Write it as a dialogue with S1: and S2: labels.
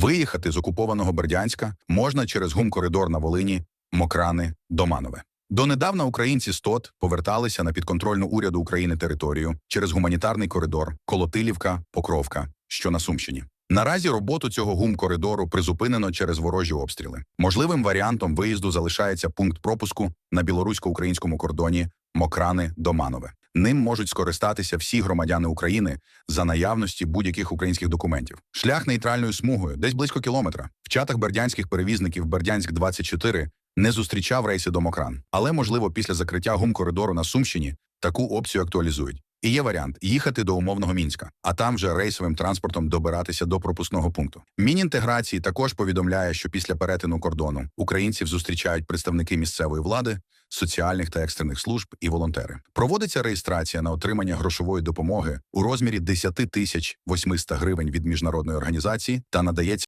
S1: Виїхати з окупованого Бердянська можна через гумкоридор на Волині, Мокрани, Доманове. Донедавна українці з ТОТ поверталися на підконтрольну уряду України територію через гуманітарний коридор Колотилівка, Покровка, що на Сумщині. Наразі роботу цього гумкоридору призупинено через ворожі обстріли. Можливим варіантом виїзду залишається пункт пропуску на білорусько-українському кордоні Мокрани Доманове. Ним можуть скористатися всі громадяни України за наявності будь-яких українських документів. Шлях нейтральною смугою десь близько кілометра. В чатах бердянських перевізників Бердянськ 24 не зустрічав рейси до Мокран, але можливо після закриття гум коридору на Сумщині таку опцію актуалізують. І є варіант їхати до умовного мінська, а там вже рейсовим транспортом добиратися до пропускного пункту. Мінінтеграції також повідомляє, що після перетину кордону українців зустрічають представники місцевої влади, соціальних та екстрених служб і волонтери. Проводиться реєстрація на отримання грошової допомоги у розмірі 10 тисяч 800 гривень від міжнародної організації та надається